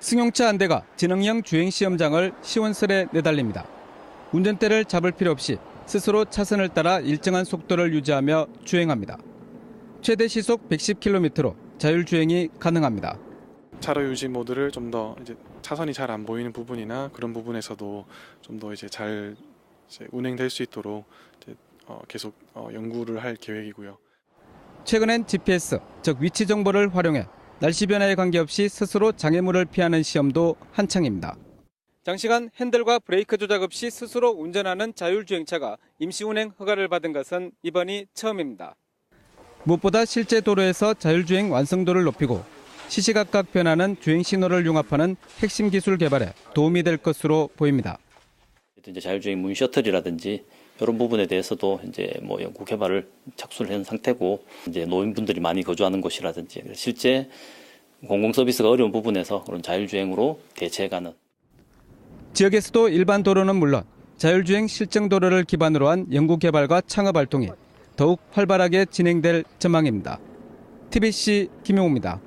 승용차 한 대가 지능형 주행 시험장을 시원스레 내달립니다. 운전대를 잡을 필요 없이 스스로 차선을 따라 일정한 속도를 유지하며 주행합니다. 최대 시속 110km로 자율주행이 가능합니다. 차로 유지 모드를 좀더 이제 차선이 잘 안 보이는 부분이나 그런 부분에서도 좀 더 이제 잘 이제 운행될 수 있도록 어, 계속 어, 연구를 할 계획이고요. 최근엔 GPS, 즉 위치 정보를 활용해 날씨 변화에 관계없이 스스로 장애물을 피하는 시험도 한창입니다. 장시간 핸들과 브레이크 조작 없이 스스로 운전하는 자율주행차가 임시운행 허가를 받은 것은 이번이 처음입니다. 무엇보다 실제 도로에서 자율주행 완성도를 높이고 시시각각 변하는 주행 신호를 융합하는 핵심 기술 개발에 도움이 될 것으로 보입니다. 이제 자율주행 문 셔틀이라든지 이런 부분에 대해서도 이제 뭐 연구 개발을 착수를 한 상태고 이제 노인분들이 많이 거주하는 곳이라든지 실제 공공 서비스가 어려운 부분에서 그런 자율주행으로 대체해가는 지역에서도 일반 도로는 물론 자율주행 실증 도로를 기반으로 한 연구 개발과 창업 활동이 더욱 활발하게 진행될 전망입니다. TBC 김용우입니다.